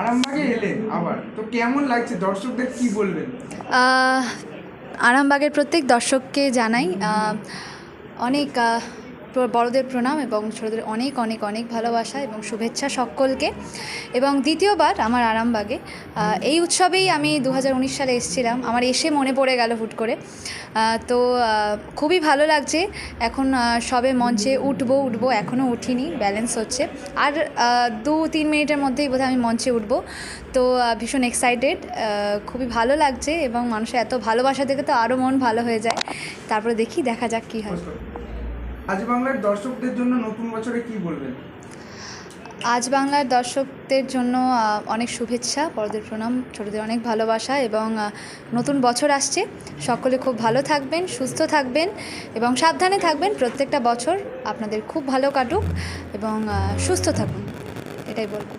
আরামবাগে আবার? তো কেমন লাগছে? দর্শকদের কি বলবেন? আরামবাগের প্রত্যেক দর্শককে জানাই অনেক বড়দের প্রণাম এবং ছোটদের অনেক অনেক অনেক ভালোবাসা এবং শুভেচ্ছা সকলকে। এবং দ্বিতীয়বার আমার আরামবাগে এই উৎসবেই আমি দু হাজার উনিশ সালে এসেছিলাম। আমার এসে মনে পড়ে গেল হুট করে। তো খুবই ভালো লাগছে। এখন সবে মঞ্চে উঠবো উঠবো এখনও উঠিনি ব্যালেন্স হচ্ছে। আর দু তিন মিনিটের মধ্যেই বোধহয় আমি মঞ্চে উঠবো। তো ভীষণ এক্সাইটেড খুবই ভালো লাগছে এবং মানুষের এত ভালোবাসা দেখে তো আরও মন ভালো হয়ে যায়। তারপরে দেখি, দেখা যাক কী হয়। আজ বাংলার দর্শকদের জন্য নতুন বছরে কি বলবেন? আজ বাংলার দর্শকদের জন্য অনেক শুভেচ্ছা, বড়দের প্রণাম, ছোটদের অনেক ভালোবাসা এবং নতুন বছর আসছে। সকলে খুব ভালো থাকবেন, সুস্থ থাকবেন এবং সাবধানে থাকবেন। প্রত্যেকটা বছর আপনাদের খুব ভালো কাটুক এবং সুস্থ থাকুন। এটাই বলব।